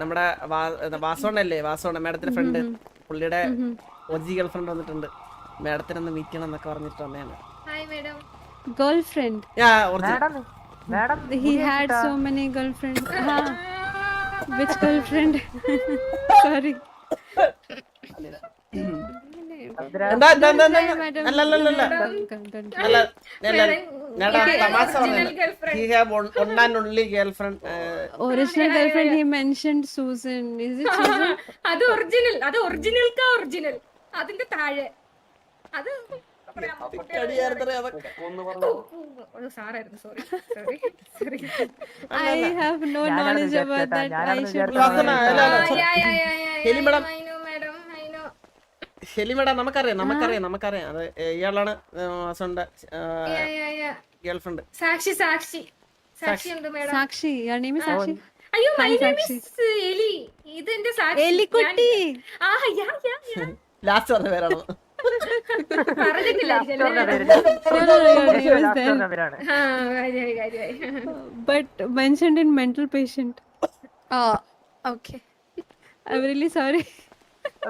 നമ്മുടെ വാസോണല്ലേ വാസോണ മേഡത്തിന്റെ ഫ്രണ്ട് പുള്ളിയുടെ ഒജി girl friend വന്നിട്ടുണ്ട്. മേഡത്തിനെ ഒന്ന് മീറ്റ് ചെയ്യണം എന്നൊക്കെ പറഞ്ഞിട്ട് വന്നതാണ്. Madam madam He had so many girlfriends. Huh. Which girlfriend? Sorry. എന്താ എന്താ എന്താ എന്താ Madam. അല്ല അല്ല അല്ല അല്ല Don't- don't- അല്ല അല്ല മേഡം Okay, തമാശ original girlfriend. He have one and only girlfriend Original girlfriend, he mentioned Susan. Is it Susan? അത് ഒറിജിനൽ കാ ഒറിജിനൽക്കാ ഒറിജിനൽ അതിന്റെ താഴെ അത് ഐ should. വിചാരിച്ചത്. വാസന, അല്ല, അല്ല, ഹെലി മാഡം ഐ നോ മേഡം നമുക്കറിയാം നമുക്കറിയാം നമുക്കറിയാം. അത് ഇയാളാണ് ഹസ്ബൻഡ് ഗേൾഫ്രണ്ട്. സാക്ഷി സാക്ഷി. സാക്ഷി. ഉണ്ട് മേഡം. സാക്ഷി? അയ്യോ മൈ നെയിം സാക്ഷി. ഇസ് എലി. ഇത് എന്റെ സാക്ഷി. എലിക്കുട്ടി. ആ യാ യാ യാ. ലാസ്റ്റ് പറഞ്ഞ പേരാണോ. name is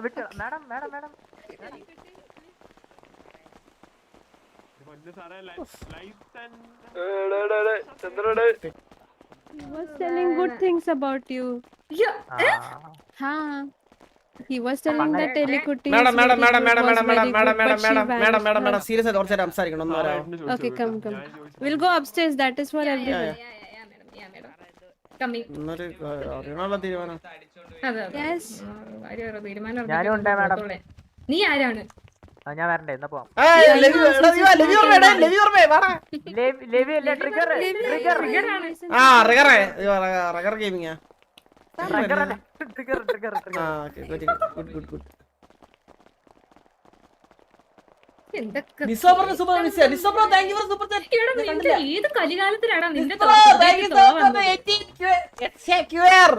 വിട്ടു madam madam madam He was telling good things about you. യ്യോ, Huh. He was telling that Elikutti Madam, madam, madam, madam, madam, madam, madam, madam, madam, madam, madam, madam. Seriously, but she madam madam madam vanished. Madam serious ആയിട്ട് കുറച്ച് നേരം സംസാരിക്കണം ഒന്ന് വരാമോ Okay, come, come. We'll go upstairs. That is for everyone. Yeah, yeah, യാ, നീ ആരാണ്? ഞാൻ വരണ്ടേ എന്നാ പോവാം. ഏയ്, ലവി, എടാ, നീ വാ, ലവി ഓർമ്മ, എടാ, ലവി ഓർമ്മ, വാടാ. ലെവി- ലെവി അല്ലേ ട്രിഗർ ട്രിഗർ ആ റഗറേ റഗർ ഗെയിമിങ്ങാ ട്രിഗർ ട്രിഗർ ട്രിഗർ ആ ഓക്കേ ഗുഡ് ഗുഡ് ഗുഡ് എന്തൊക്കെ നിസോ പറഞ്ഞ സൂപ്പർ നിസോ നിസോ bro thank you for super chat എടാ, നിന്റെ ഏത് കലികാലത്തിലാടാ നിന്റെ bro thank you so much 18 QR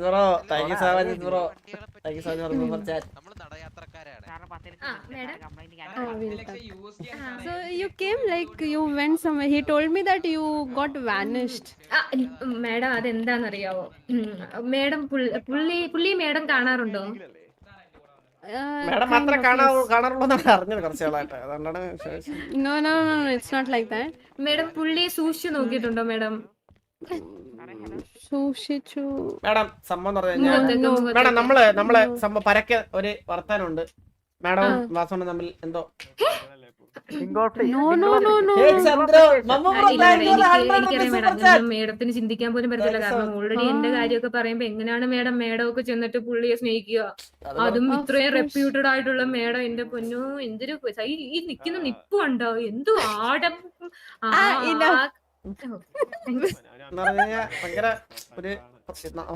bro thank you so much bro thank you so much super chat നമ്മൾ നടയാത്രക്കാരാണ്. ആ, madam. We'll talk. So you came like you went somewhere. He told me that you got vanished. ആ, madam അതെന്താന്നറിയാവോ madam madam പുള്ളി- പുള്ളി madam കാണാറുണ്ടോ? Madam മാത്രമേ. കാണാറുള്ളൂ അറിഞ്ഞത് കുറച്ച് നാളായിട്ട് അതുകൊണ്ടാണ് മേഡം പുള്ളിയെ സൂക്ഷിച്ചു നോക്കിയിട്ടുണ്ടോ മേഡം. മേഡം സംഭവം. മുഖത്തേക്ക്. മേഡം നമ്മൾ നമ്മൾ സംഭവം പരക്കെ ഒരു വർത്താനുണ്ട് മാഡം വാസോണ് തമ്മിൽ എന്തോ No, no, no, no. ഏയ് ചന്ദ്ര, മമ്മ ആ, ബ്രോ, ഇല്ല, thank you for എനിക്ക് 100 എനിക്കറിയാം rupees മേഡം. super chat. അതൊന്നും മേഡത്തിന് ചിന്തിക്കാൻ പോലും പറ്റത്തില്ല. So കാരണം ഓൾറെഡി എന്റെ കാര്യമൊക്കെ പറയുമ്പോ എങ്ങനെയാണ് മേഡം മേഡം ഒക്കെ ചെന്നിട്ട് പുള്ളിയെ സ്നേഹിക്കുക? അതും ഇത്രയും റെപ്യൂട്ടഡ് ആയിട്ടുള്ള മേഡം എന്റെ പൊന്നു എന്തൊരു ഈ നിക്കുന്ന നിപ്പ് കണ്ടോ? എന്തു ആടം. ഭയങ്കര ഒരു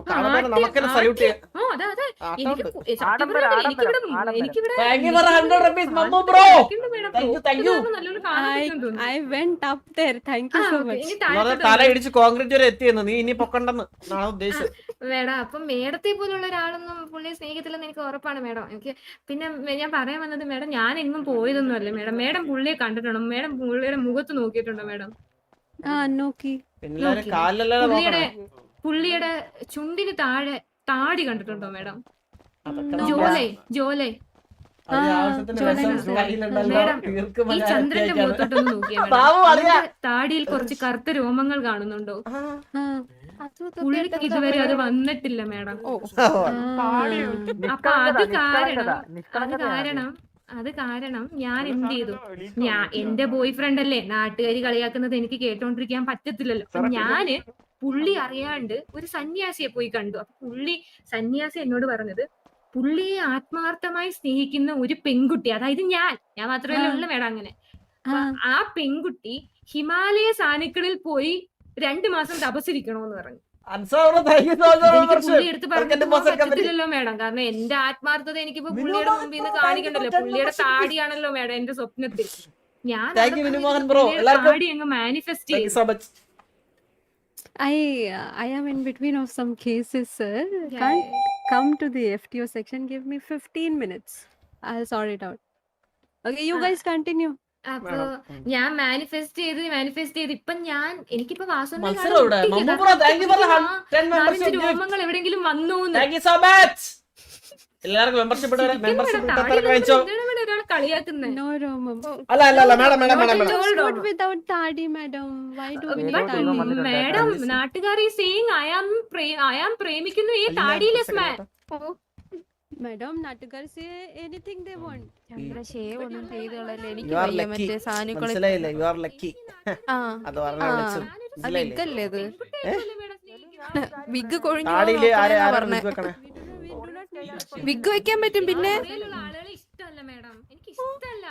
കാണുമ്പോൾ നമുക്ക് സല്യൂട്ട് ഓ, അതെ, അതെ. എനിക്ക് ആട്ടമുണ്ട്. പു- സത്യം ആഡംബരം, പറഞ്ഞാൽ എനിക്കിവിടെ ആഡംബരം. എനിക്കിവിടെ Thank you for 100 rupees, Mammu bro. എനിക്കുണ്ട് madam. Thank you, thank you. ഇതൊന്നും നല്ലോണം കാണാൻ തോന്നുന്നു. I went up there. Thank ആ, you so okay. much. ഇനി എന്ന് പറഞ്ഞാൽ താഴത്തോട്ട് തല ഇടിച്ച് കോൺക്രീറ്റ് വരെ എത്തിയെന്ന് നീ ഇനി പൊക്കണ്ടെന്ന് നാളെ ഉദ്ദേശിച്ചത് മേഡം അപ്പം മേഡത്തെ പോലുള്ള ഒരാളൊന്നും പുള്ളിയെ സ്നേഹിക്കത്തില്ലെന്ന് എനിക്ക് ഉറപ്പാണ് മേഡം എനിക്ക് പിന്നെ ഞാൻ പറയാൻ വന്നത് മേഡം ഞാൻ എങ്ങും പോയതൊന്നുമല്ല മേഡം മേഡം പുള്ളിയെ കണ്ടിട്ടുണ്ടോ മേഡം പുള്ളിയുടെ മുഖത്ത് നോക്കിയിട്ടുണ്ടോ മേഡം എല്ലാവരും നോക്കി. പുള്ളിയുടെ പുള്ളിയുടെ ചുണ്ടിന് താഴെ താടി കണ്ടിട്ടുണ്ടോ മേഡം? ജോലെ ജോലെ. ഈ ചന്ദ്രന്റെ. മുഖത്തോട്ടൊന്ന് നോക്കിയാ മേഡം. അറിയാ. താടിയിൽ കുറച്ച് കറുത്ത രോമങ്ങൾ കാണുന്നുണ്ടോ. പുള്ളിക്ക് ഇതുവരെ അത് വന്നിട്ടില്ല മേഡം. ഓ, അപ്പൊ അത് കാരണം അത് കാരണം അത് കാരണം ഞാൻ എന്ത് ചെയ്തു? ഞാൻ എന്റെ ബോയ് ഫ്രണ്ട് അല്ലേ നാട്ടുകാരി കളിയാക്കുന്നത് എനിക്ക് കേട്ടോണ്ടിരിക്കാൻ പറ്റത്തില്ലല്ലോ. ഞാൻ പുള്ളി അറിയാണ്ട് ഒരു സന്യാസിയെ പോയി കണ്ടു. അപ്പൊ പുള്ളി സന്യാസി എന്നോട് പറഞ്ഞത് പുള്ളിയെ ആത്മാർത്ഥമായി സ്നേഹിക്കുന്ന ഒരു പെൺകുട്ടി അതായത് ഞാൻ ഞാൻ മാത്രമല്ല ആ. ഉള്ള മേഡം അങ്ങനെ. ആ. പെൺകുട്ടി ഹിമാലയ സാനുക്കളിൽ പോയി രണ്ടു മാസം തപസ്സിരിക്കണോന്ന് പറഞ്ഞു. പറ്റത്തില്ലല്ലോ മേഡം. കാരണം എന്റെ ആത്മാർത്ഥത എനിക്കിപ്പോ പുള്ളിയുടെ മുമ്പിൽ നിന്ന് കാണിക്കണ്ടല്ലോ. പുള്ളിയുടെ താടിയാണല്ലോ മേഡം എന്റെ സ്വപ്നത്തിൽ. ഞാൻ താടി അങ്ങ് മാനിഫെസ്റ്റ് Thank you ചെയ്തു so much. I uh, I am in between of some cases, sir. Can't come to the FTO section. Give me 15 minutes. I'll sort it out. Okay, you Ah. guys continue. അപ്പൊ. ഞാൻ manifest ചെയ്ത് manifest ചെയ്ത് ഇപ്പൊ ഞാൻ എനിക്കിപ്പോ വാസുവിനെ മത്സരം ഇവിടെ thank you for ten membership രോമങ്ങൾ എവിടെങ്കിലും വന്നു എല്ലാവർക്കും മെമ്പർഷിപ്പ് മെമ്പർഷിപ്പ് കളിയാക്കുന്നത്. അല്ല അല്ല അല്ല madam madam madam madam. Hold Not താടി വൈ. മാഡം നാട്ടുകാർ ഈ സെയിങ് പ്രേമിക്കുന്നു ഈ താടിയിലെസ് man Madam, Natakar say anything they want. Chandra shave ഒന്നും ചെയ്തോളല്ലേ? എനിക്ക് You are വയ്യ lucky. മറ്റേ സാനുക്കളെ മനസ്സിലായില്ലേ? യു ആർ ലക്കി ആ. അത് പറഞ്ഞ ആ. വിളിച്ചു അത് മനസ്സിലായില്ലേ? വിഗല്ലേ അത്? വിഗ് കൊഴിഞ്ഞു താടിയിൽ ആരെ ആരെ വെക്കണേ? വിഗ് വെക്കാൻ പറ്റും പിന്നെ ആളുകളെ ഇഷ്ടമല്ല മാഡം എനിക്ക് ഇഷ്ടമല്ല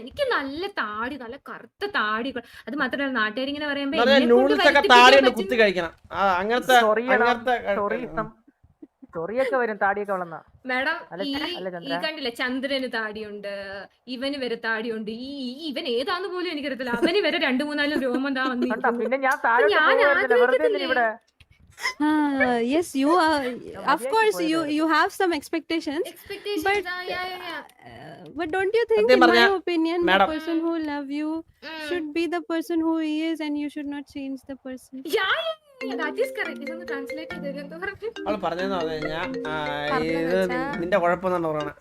എനിക്ക് ഇഷ്ടമല്ല എനിക്ക് നല്ല താടി നല്ല കറുത്ത താടികൾ. അത് മാത്രമല്ല നാട്ടുകാരിങ്ങനെ പറയുമ്പോ. ചൊറിയൊക്കെ വരും താടിയൊക്കെ വളർന്ന. മാഡം ഈ കണ്ടില്ല ചന്ദ്രന് താടിയുണ്ട് ഇവന് വരെ താടിയുണ്ട് ഈ ഇവൻ ഏതാന്ന് പോലും എനിക്കറിയത്തില്ല. അവന് വരെ രണ്ടു മൂന്നാലും രോമം താ വന്നിട്ടുണ്ട് പിന്നെ ഞാൻ ഞാൻ ആഗ്രഹിക്കുന്നില്ലേ? Ah, yes, you are. Of Madiaki course, you പോയത്. you have some expectations. Expectations, But- ആ, yeah, yeah, yeah. Uh, but don't you think, സത്യം in my opinion, madam. the person who love you Mm. should be the person who he is, and you should not change the person. Yeah, yeah, yeah, that is correct. ഇതൊന്ന് translate ചെയ്ത് തരുമോ? എന്താ പറഞ്ഞേ? അവൾ പറഞ്ഞതെന്ന് പറഞ്ഞു കഴിഞ്ഞാ ആ, പറഞ്ഞത് ഇത് വെച്ചാ- നിന്റെ കുഴപ്പമെന്നാണ് പറയണേ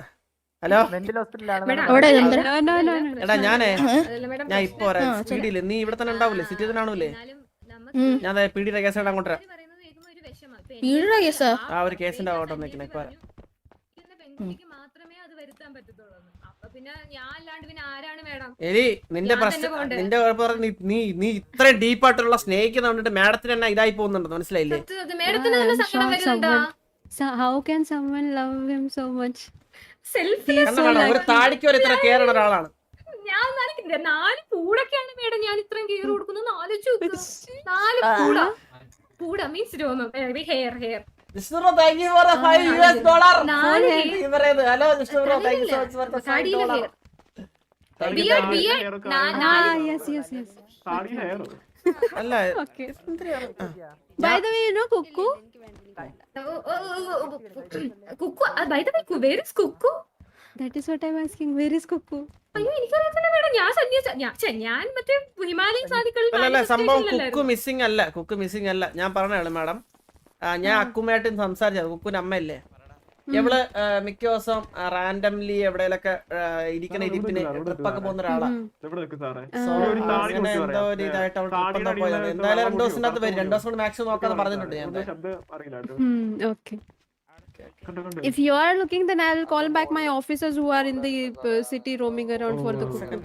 ഹലോ മെന്റൽ ഹോസ്പിറ്റലാണ് മേഡം, അവിടെ അതല്ല, Chandra. No, no, no, no. എടാ ഞാനേ അതല്ല, മേഡം, ഞാൻ ഇപ്പൊ വരാം ആ, ശരി. സ്പീഡിൽ നീ ഇവിടെ തന്നെ ഉണ്ടാവൂലേ സിറ്റി തന്നെ ആണൂലേ എന്നാലും നമുക്ക് ഉം. ഞാൻ പി കേസ് ഇടാൻ അങ്ങോട്ട് വരാം അവർ പറയുന്നത് കേൾക്കുമ്പോ ഒരു വിഷമാ. ഇപ്പൊ വീഴുന്ന കേസാ? ആ ഒരു കേസിന്റെ ഓട്ടം നിൽക്കണേ, എലി നിന്റെ പ്രശ്നം നിന്റെ കുഴപ്പം നീ നീ ഇത്രയും ഡീപ്പായിട്ടുള്ള സ്നേഹിക്കുന്ന കണ്ടിട്ട് മാഡത്തിന് തന്നെ ഇതായി പോകുന്നുണ്ട്? മനസ്സിലായില്ലേ? ഹൗ ക്യാൻ നല്ല ലവ് സങ്കടം so much how can someone love him so much? Selfie He is കണ്ടോ so കണ്ടോ, ഒരു താടിക്ക് ഒരു ഇത്ര ഒരാളാണ്. ഞാൻ നാല് പൂടൊക്കെയാണ് മേഡം ഞാൻ ഇത്രയും കെയർ കൊടുക്കുന്നത്. നാല് നാല് പൂട പൂട means hair hair Vishnu thank you for five U S dollar നാല് hello Vishnu bro thank you so much for the five താടിയിലെ dollar hair beard beard Ah, yes, yes, yes. അല്ല Okay. By the way, you know Kuku? Kuku. By the way where is Kuku? That is what I'm asking. Where is Kuku? അയ്യോ എനിക്കറിയത്തില്ല madam. ഞാൻ സന്യാസ ഞാൻ ഞാൻ മറ്റേ Himalayan സാധിക്കളിൽ സംഭവം കുക്ക് മിസ്സിംഗ് അല്ല കുക്ക് മിസ്സിംഗ് അല്ല. ഞാൻ പറഞ്ഞോളൂ മാഡം. ഞാൻ അക്കുമായിട്ട് സംസാരിച്ചത്. കുക്കുന്റെ അമ്മയല്ലേ? ഇവൾ മിക്ക ദിവസം റാൻഡംലി എവിടെയൊക്കെ ഇരിക്കണ ഇരിപ്പിന് ട്രിപ്പൊക്കെ പോകുന്ന ഒരാളാണ്. സാറേ. ഒരു താടി അങ്ങനെ എന്തോ ഒരു ഇതായിട്ട് അവൾ ട്രിപ്പൊക്കെ പോയത് എന്തായാലും രണ്ടു ദിവസത്തിനകത്ത് വരും. രണ്ടു ദിവസം കൊണ്ട് മാക്സിമം നോക്കാന്ന് പറഞ്ഞിട്ടുണ്ട് ഞാൻ If you are looking, then I'll call back my officers who are in the uh, city roaming around oh. for the cooking.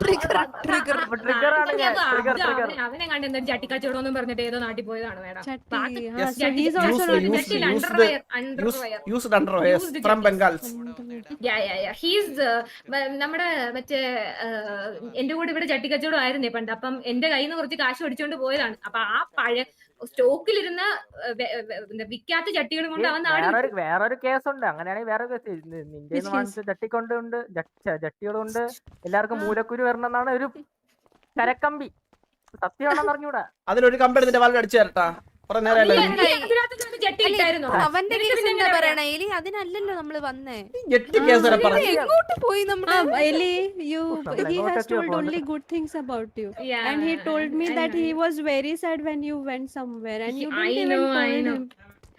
Trigger trigger trigger ആണ് ഞാൻ ട്രിഗർ ട്രിഗർ അവനെ കണ്ട് എന്താ ചട്ടിക്കച്ചവടം പറഞ്ഞിട്ട് ഏതോ നാട്ടിൽ പോയതാണ് ഹീസ് നമ്മുടെ മറ്റേ uh, എന്റെ കൂടെ ഇവിടെ ചട്ടിക്കച്ചവടം ആയിരുന്നേ പണ്ട്. അപ്പം എന്റെ കയ്യിൽ നിന്ന് കുറച്ച് കാശ് അടിച്ചോണ്ട് പോയതാണ്. അപ്പൊ ആ പഴയ സ്റ്റോക്കിലിരുന്ന വിൽക്കാത്ത ചട്ടികൾ കൊണ്ട് അവൻ നാട് വേറൊരു കേസുണ്ട്. അങ്ങനെയാണെങ്കിൽ വേറെ കേസ്. case? വാങ്ങിച്ച ജട്ടിക്കൊണ്ടുണ്ട് ജട്ടികളുണ്ട് എല്ലാവർക്കും മൂലക്കുരു വരണമെന്നാണ് ഒരു കരക്കമ്പി. സത്യമാണെന്ന് അറിഞ്ഞൂടാ അതിലൊരു കമ്പെടുത്തിട്ട് വളരെ അടിച്ചു തരട്ടാ. കുറെ നേരമല്ലേ നീ അതിനകത്ത് ഒരു ജട്ടി ഇട്ടായിരുന്നോ അവന്റെ കേസ് എന്താ പറയണേ? എലി അതിനല്ലല്ലോ നമ്മൾ വന്നേ. വരെ എങ്ങോട്ട് പോയി know. he was very sad when you went somewhere, and you I didn't even know, I told know. him.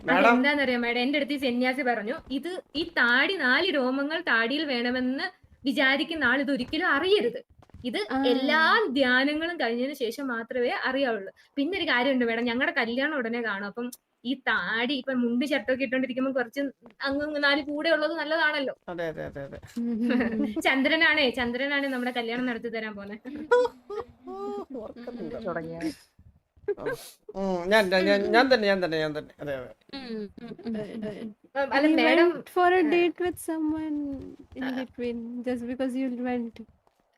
Madam. അതെന്താന്നറിയാം മേഡം എന്റെ അടുത്ത് ഈ സന്യാസി പറഞ്ഞു ഇത് ഈ താടി നാല് രോമങ്ങൾ താടിയിൽ വേണമെന്ന് വിചാരിക്കുന്ന ആൾ ഇത് ഒരിക്കലും അറിയരുത്. ഇത് എല്ലാ ധ്യാനങ്ങളും കഴിഞ്ഞതിന് ശേഷം മാത്രമേ അറിയാവുള്ളൂ. പിന്നെ ഒരു കാര്യമുണ്ട് മേഡം ഞങ്ങളുടെ കല്യാണം ഉടനെ കാണും. അപ്പം ഈ താടി ഇപ്പൊ മുണ്ട് ഷർട്ടൊക്കെ ഇട്ടോണ്ടിരിക്കുമ്പോ കുറച്ച് അങ്ങ് നാല് കൂടെ ഉള്ളത് നല്ലതാണല്ലോ. അതെ അതെ അതെ അതെ. ചന്ദ്രനാണേ ചന്ദ്രനാണ് നമ്മുടെ കല്യാണം നടത്തി തരാൻ പോന്നെ. ഞാൻ ഞാൻ ഞാൻ തന്നെ ഞാൻ തന്നെ ഞാൻ തന്നെ. അതെ അതെ. അല്ല madam went date with in just because you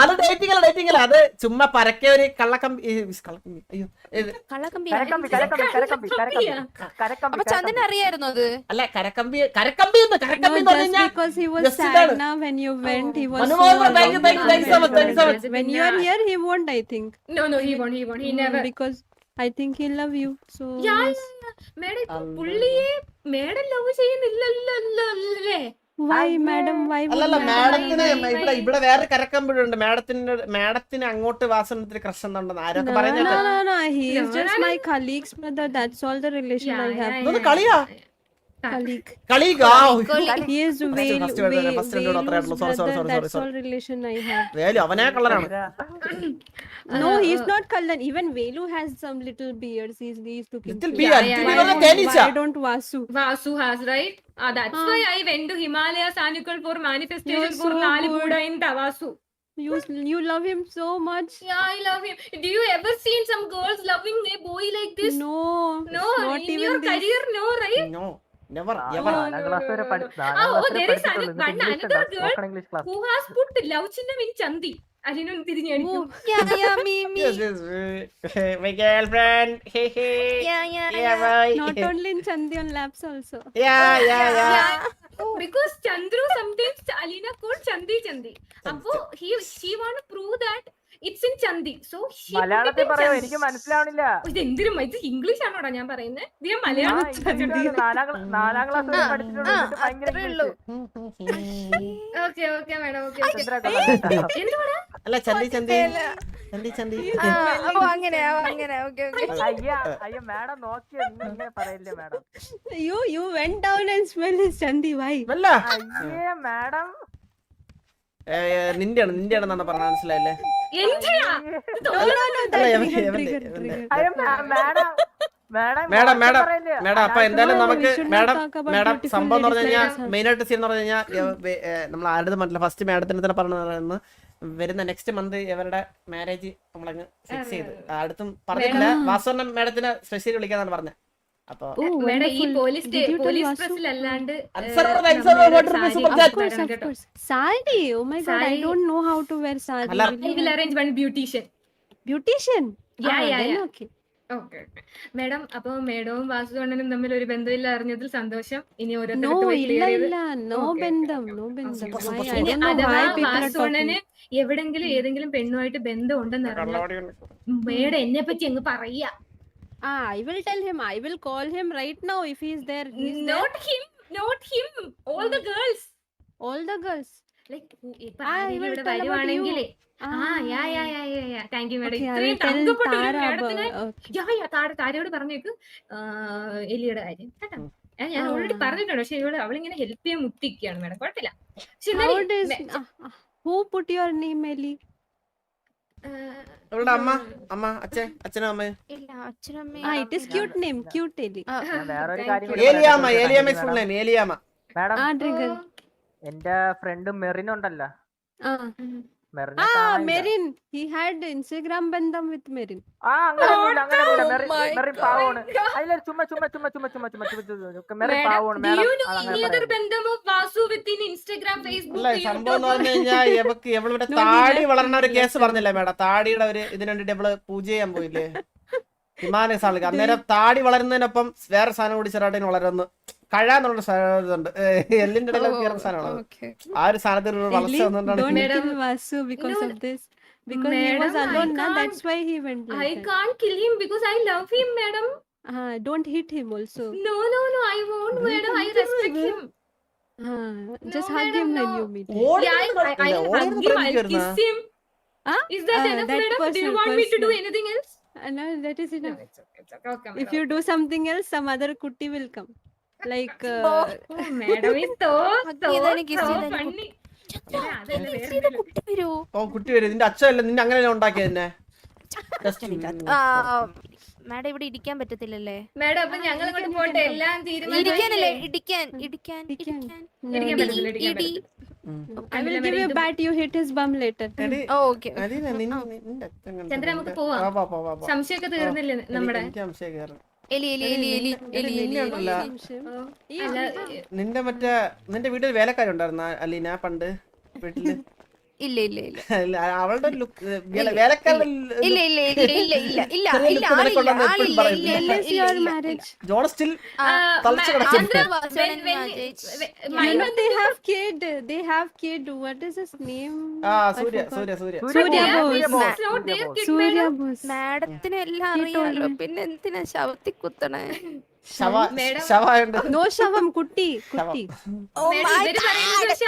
അത് ഡേറ്റിംഗ് അല്ല ഡേറ്റിംഗ് അല്ല. അത് ചുമ്മാ പരക്കെ ഒരു കള്ളക്കമ്പി കള്ളക്കമ്പി അയ്യോ അറിയായിരുന്നു അത്? അല്ല കരക്കമ്പി കരക്കമ്പി എന്ന് കരക്കമ്പി എന്ന് സോ മേഡം പുള്ളിയെ ലവ് ചെയ്യുന്നില്ലല്ലോ അല്ലല്ല മാഡത്തിന് ഇവിടെ ഇവിടെ വേറെ കരക്കമ്പഴുണ്ട് മാഡത്തിന്റെ മാഡത്തിന് അങ്ങോട്ട് വാസനത്തിന് ക്രഷ് ഉണ്ടെന്ന് ആരൊക്കെ പറയുന്നത് കളിയാ. അവനെ കള്ളനാണ് No, Uh, he's uh, not Kallan. Even Velu has some little beards. He's, he's looking Little beard. Yeah, yeah, Little yeah. beard തേനീച്ച. Why don't Vasu? Vasu has, right? Ah, that's Ah. why I went to Himalayas Annual for manifestation You're for so Nalibuda in Tavasu. You you love him so much. Yeah, I love him. Do you ever seen some girls loving a boy like this? No, No, not in even your this. career, no, right? No Never, never. നാലാം class വരെ പഠി- നാലാം class വരെ പഠിച്ചിട്ടുള്ളൂ. എന്നിട്ട് English ഉണ്ടാ? spoken English class. Who has put love ചിഹ്നം in ചന്തി അതിനും തിരിഞ്ഞു കാണിക്കും Yeah, yeah, me, Yes, me. yes. uh, My girlfriend. Hey, hey. Yeah, yeah, yeah. bye. Not only in Chandi on labs also. Yeah, yeah, yeah. Because Chandru sometimes Aleena call ചന്തി ചന്തി അപ്പോ he she want prove that it's in ചന്തി so മലയാളത്തിൽ പറയാം എനിക്ക് മനസ്സിലാവണില്ല. ഇത് എന്തിനും ഇത് ഇംഗ്ലീഷ് ആണോടാ ഞാൻ പറയുന്നത് ഇത് മലയാളം നാലാം ഓക്കെ ഓക്കെ മാഡം ഓക്കെ അല്ല ചന്തി ചന്തി. അങ്ങനെ അയ്യ അയ്യ യു ആൻഡ് നിന്റെയാണ് നിന്റെയാണെന്നാണ് പറഞ്ഞ മനസ്സിലായില്ലേ? മാഡം മാഡം മാഡം അപ്പൊ എന്തായാലും നമുക്ക് മാഡം മാഡം സംഭവം എന്ന് പറഞ്ഞു കഴിഞ്ഞാൽ മെയിൻ ആയിട്ട് സീൻ എന്ന് പറഞ്ഞു കഴിഞ്ഞാൽ നമ്മൾ ആരുടെ മനസ്സിലായി ഫസ്റ്റ് മാഡത്തിന് തന്നെ പറഞ്ഞത് വരുന്ന നെക്സ്റ്റ് മന്ത് ഇവരുടെ മാരേജ് നമ്മളങ്ങ് ഫിക്സ് ചെയ്ത് അടുത്തും പറഞ്ഞിട്ടില്ല വാസ്തവം മാഡത്തിന് സ്പെഷ്യൽ വിളിക്കാന്നാണ് പറഞ്ഞത് ഈ police police sari oh my god I don't know how to wear sari yeah yeah okay madam അപ്പൊ മേഡവും വാസുകണ്ണനും തമ്മിൽ ഒരു ബന്ധമില്ല അറിഞ്ഞതിൽ സന്തോഷം. ഇനി വാസുകണ്ണന് എവിടെങ്കിലും ഏതെങ്കിലും പെണ്ണുമായിട്ട് ബന്ധം ഉണ്ടെന്ന് അറിയാം മേഡം എന്നെ പറ്റി അങ്ങ് പറയാ. Ah, I will tell him. I will call him right now if he's there. He's not there. him. Not him. All the girls. All the girls. Like, ഇപ്പൊ ah, ആരെങ്കിലും ഇവിടെ വരുവാണെങ്കിലേ. താങ്ക് യു മാഡം ഇത്രയും തങ്കപ്പെട്ട മാഡത്തിന് താഴെ താരയോട് പറഞ്ഞേക്ക്. Ah, എലിയുടെ കാര്യം. കേട്ടോ? ഞാൻ ഓൾറെഡി ah. പറഞ്ഞിട്ടുണ്ട്. പക്ഷെ ഇവൾ അവളിങ്ങനെ ഹെൽപ്പ് ചെയ്യാൻ മുട്ടിക്കുകയാണ് മാഡം കുഴപ്പമില്ല. പക്ഷെ എന്നാലും അമ്മ? അമ്മ നെയിം മാഡം എന്റെ ഫ്രണ്ട് മെറിനുണ്ടല്ലോ കാണാനില്ല. Merin. He had Instagram bandam with Merin. ആ അങ്ങനെയൊന്നുമില്ല Oh മെറിൻ my മെറിൻ. പാവമാണ് ചുമ്മാ ചുമ്മാ ചുമ്മാ ചുമ്മാ ചുമ്മാ ചുമ്മാ ചുമ്മാ ചുമ്മാ മെറിൻ Madam, പാവമാണ് do you know any other പറയരുത്. ബന്ധം ഓഫ് വാസു സംഭവം എന്ന് പറഞ്ഞു കഴിഞ്ഞാൽ ഇവക്ക് ഇവളുടെ No, താടി വളർന്ന ഒരു കേസ്. പറഞ്ഞില്ലേ മേഡം താടിയുടെ ഒരു ഇതിനു വേണ്ടിട്ട് ഇവൾ പൂജ ചെയ്യാൻ പോയില്ലേ ഹിമാലയ സാൾക്ക് അന്നേരം താടി വളരുന്നതിനൊപ്പം വേറെ സാധനം കൂടി ചെറുതായിട്ട് വളരുന്നു കഴാന്നുള്ള സാധനമുണ്ട് എല്ലിന്റെ ഇടയിൽ കയറുന്ന സാധനമാണ് ആ ഒരു സ്ഥലത്ത് if you do something else some വന്നിട്ടാണ് കുട്ടി വിൽക്കം ലൈക്ക് ഓ കുട്ടി നിന്റെ നിന്നെ മാഡം ഇവിടെ ഇടിക്കാൻ പറ്റത്തില്ലല്ലേ? മാഡം അപ്പൊ ഞങ്ങൾ ഇങ്ങോട്ട് പോട്ടെ. എല്ലാം ഇരിക്കാനല്ലേ? ഇടിക്കാൻ ഇടിക്കാൻ സംശയമൊക്കെ തീർന്നില്ലേ നമ്മുടെ സംശയം എലി എലി എലി എലി എലി ഉണ്ടല്ലോ. നിന്റെ മറ്റേ നിന്റെ വീട്ടിൽ വേലക്കാരുണ്ടായിരുന്ന അലീന പണ്ട് വീട്ടിൽ. ഇല്ല ഇല്ല ഇല്ല. അവളുടെ ലുക്ക് ഇല്ല ഇല്ല ഇല്ല ഇല്ല ഇല്ല ഇല്ല ഇല്ല ഇല്ല ഇല്ല ഇല്ല മാരേജ് ജോൺ സ്റ്റിൽ തലച്ച് കിടക്കുന്നു they have kid they have kid what is his name ആ സൂര്യ സൂര്യ സൂര്യ. സൂര്യ ബോസ് സൂര്യ ബോസ് മാഡത്തിന് എല്ലാം അറിയാലോ. പിന്നെ എന്തിനാ ശവത്തി കുത്തണേ? ദോഷവം കുട്ടി കുട്ടി.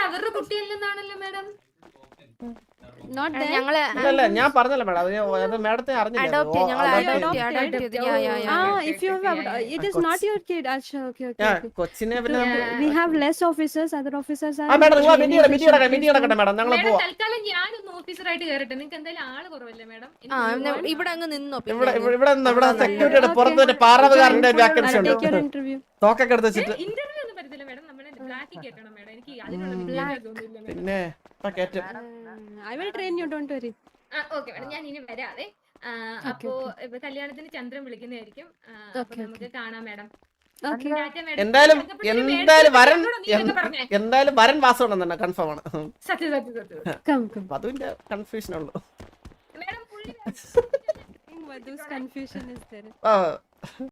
അവരുടെ കുട്ടിയല്ലെന്നാണല്ലോ മാഡം അല്ല ഞാൻ പറഞ്ഞല്ലോ മാഡം. അത് മാഡത്തെ അറിഞ്ഞില്ല. കൊച്ചിനെ പിന്നെ മാഡം ഞങ്ങൾ ഇവിടെ അങ്ങ് നിന്നോ ഇവിടെ. സെക്യൂരിറ്റിയുടെ പുറത്ത് പാറവുകാരന്റെ വാക്കൻസി ഉണ്ട്. തോക്കൊക്കെ എടുത്ത് വെച്ചിട്ട്. പിന്നെ will train you. Don't worry. ആ ഓക്കെ മാഡം. ഞാൻ ഇനി വരാതെ അപ്പോ ഇപ്പൊ കല്യാണത്തിന് ചന്ദ്രൻ വിളിക്കുന്നതായിരിക്കും. നമുക്ക് കാണാം മാഡം. എന്തായാലും എന്തായാലും വരൻ. എന്തായാലും വരൻ വാസം ഉണ്ടെന്ന് കൺഫേം ആണ്. അതുവിന്റെ കൺഫ്യൂഷൻ ഉള്ളു. മാഡം